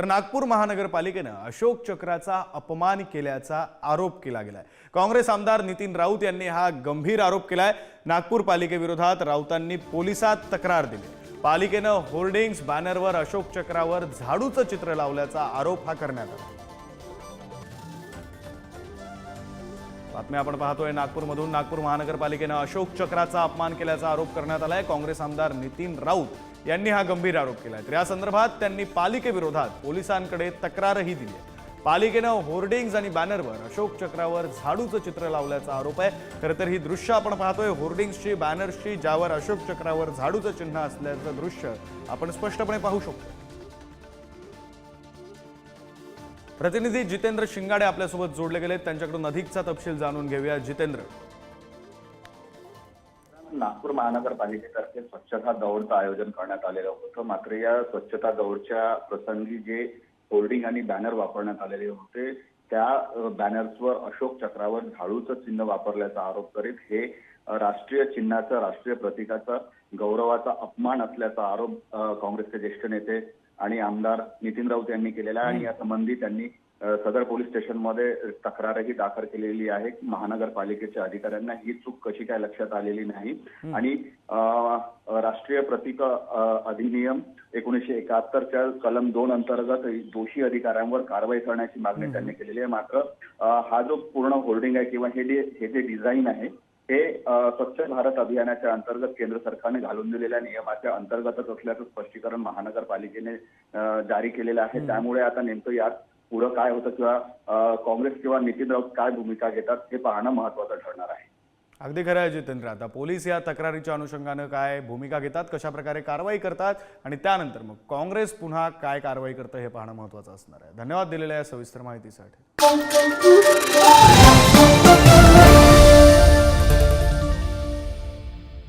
तर नागपूर महानगरपालिकेनं अशोक चक्राचा अपमान केल्याचा आरोप केला गेलाय. काँग्रेस आमदार नितीन राऊत यांनी हा गंभीर आरोप केलाय. नागपूर पालिकेविरोधात राऊतांनी पोलिसात तक्रार दिली. पालिकेनं होर्डिंग्स बॅनरवर अशोक चक्रावर झाडूचं चित्र लावल्याचा आरोप हा करण्यात आला. बातम्या आपण पाहतोय नागपूरमधून नागपूर महानगरपालिकेनं अशोक चक्राचा अपमान केल्याचा आरोप करण्यात आलाय. काँग्रेस आमदार नितीन राऊत यांनी हा गंभीर आरोप केलाय. तर या संदर्भात त्यांनी पालिकेविरोधात पोलिसांकडे तक्रारही दिली आहे. पालिकेनं होर्डिंग्ज आणि बॅनरवर अशोक चक्रावर झाडूचं चित्र लावल्याचा आरोप आहे. खरं तर ही दृश्य आपण पाहतोय होर्डिंग्सची बॅनर्सची ज्यावर अशोक चक्रावर झाडूचं चिन्ह असल्याचं दृश्य आपण स्पष्टपणे पाहू शकतो. प्रतिनिधी जितेंद्र शिंगाडे आपल्यासोबत जोडले गेले त्यांच्याकडून अधिकचा तपशील जाणून घेऊया. जितेंद्र. नागपूर महानगरपालिकेतर्फे स्वच्छता दौडचं आयोजन करण्यात आलेलं होतं. मात्र या स्वच्छता दौडच्या प्रसंगी जे होर्डिंग आणि बॅनर वापरण्यात आलेले होते त्या बॅनर्सवर अशोक चक्रावर झाडूचं चिन्ह वापरल्याचा आरोप करीत हे राष्ट्रीय चिन्हाचं राष्ट्रीय प्रतीकाचं गौरवाचा अपमान असल्याचा आरोप काँग्रेसचे ज्येष्ठ नेते आणि आमदार नितीन राऊत यांनी केलेला आहे आणि यासंबंधी त्यांनी सदर पोलीस स्टेशनमध्ये तक्रारही दाखल केलेली आहे. की महानगरपालिकेच्या अधिकाऱ्यांना ही चूक कशी काय लक्षात आलेली नाही. आणि राष्ट्रीय प्रतीक अधिनियम एकोणीशे एकाहत्तरच्या कलम दोन अंतर्गत दोषी अधिकाऱ्यांवर कारवाई करण्याची मागणी त्यांनी केलेली आहे. मात्र हा जो पूर्ण होर्डिंग आहे किंवा हे जे हे जे डिझाईन आहे हे स्वच्छ भारत अभियानाच्या अंतर्गत केंद्र सरकारने घालून दिलेल्या नियमाच्या अंतर्गतच असल्याचं स्पष्टीकरण महानगरपालिकेने जारी केलेलं आहे. त्यामुळे आता नेमकं यात पुढं काय होतं किंवा काँग्रेस किंवा नितीन राऊत काय भूमिका घेतात हे पाहणं महत्वाचं ठरणार आहे. अगदी खरं आहे जितेंद्र. आता पोलीस या तक्रारीच्या अनुषंगानं काय भूमिका घेतात कशा प्रकारे कारवाई करतात आणि त्यानंतर मग काँग्रेस पुन्हा काय कारवाई करतं हे पाहणं महत्त्वाचं असणार आहे. धन्यवाद दिलेल्या या सविस्तर माहितीसाठी.